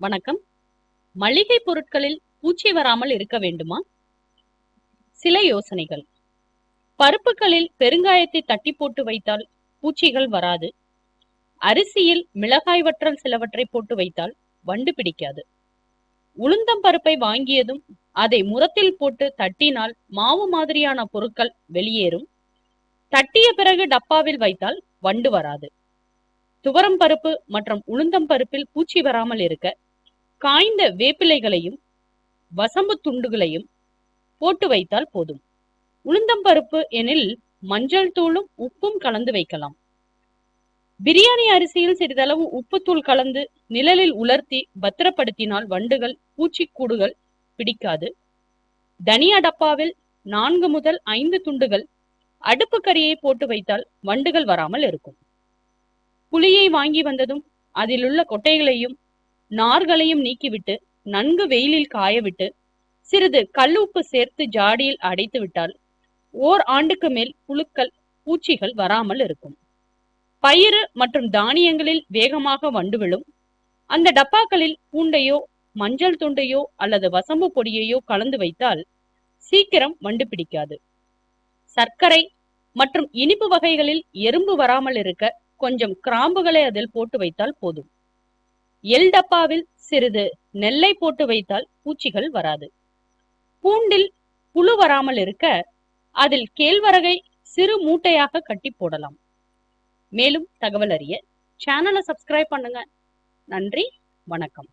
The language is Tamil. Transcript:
வணக்கம். மளிகை பொருட்களில் பூச்சி வராமல் இருக்க வேண்டுமா? சில யோசனைகள். பருப்புகளில் பெருங்காயத்தை தட்டி போட்டு வைத்தால் பூச்சிகள் வராது. அரிசியில் மிளகாய் வற்றல் சிலவற்றை போட்டு வைத்தால் வண்டு பிடிக்காது. உளுந்தம் பருப்பை வாங்கியதும் அதை முரத்தில் போட்டு தட்டினால் மாவு மாதிரியான பொருட்கள் வெளியேறும். தட்டிய பிறகு டப்பாவில் வைத்தால் வண்டு வராது. துவரம் பருப்பு மற்றும் உளுந்தம் பருப்பில் பூச்சி வராமல் இருக்க காய்ந்த வேப்பிலைகளையும் வசம்பு துண்டுகளையும் போட்டு வைத்தால் போதும். உளுந்தம் பருப்பு எனில் மஞ்சள் தூளும் உப்பும் கலந்து வைக்கலாம். பிரியாணி அரிசியில் சிறிதளவு உப்புத்தூள் கலந்து நிழலில் உலர்த்தி பத்திரப்படுத்தினால் வண்டுகள் பூச்சிக்கூடுகள் பிடிக்காது. தனியா டப்பாவில் நான்கு முதல் ஐந்து துண்டுகள் அடுப்பு கரியை போட்டு வைத்தால் வண்டுகள் வராமல் இருக்கும். புளியை வாங்கி வந்ததும் அதிலுள்ள கொட்டைகளையும் நார்களையும் நீக்கிவிட்டு நன்கு வெயிலில் காயவிட்டு சிறிது கல்லுப்பு சேர்த்து ஜாடியில் அடைத்து விட்டால் ஓர் ஆண்டுக்கு மேல் புழுக்கள் பூச்சிகள் வராமல் இருக்கும். பயிறு மற்றும் தானியங்களில் வேகமாக வண்டு விழும். அந்த டப்பாக்களில் பூண்டையோ மஞ்சள் துண்டையோ அல்லது வசம்பு பொடியையோ கலந்து வைத்தால் சீக்கிரம் வண்டு பிடிக்காது. சர்க்கரை மற்றும் இனிப்பு வகைகளில் எறும்பு வராமல் இருக்க கொஞ்சம் கிராம்புகளை அதில் போட்டு வைத்தால் போதும். எல் டப்பாவில் சிறிது நெல்லை போட்டு வைத்தால் பூச்சிகள் வராது. பூண்டில் புழு வராமல் இருக்க அதில் கேழ்வரகை சிறு மூட்டையாக கட்டி போடலாம். மேலும் தகவல் அறிய சேனலை சப்ஸ்கிரைப் பண்ணுங்க. நன்றி வணக்கம்.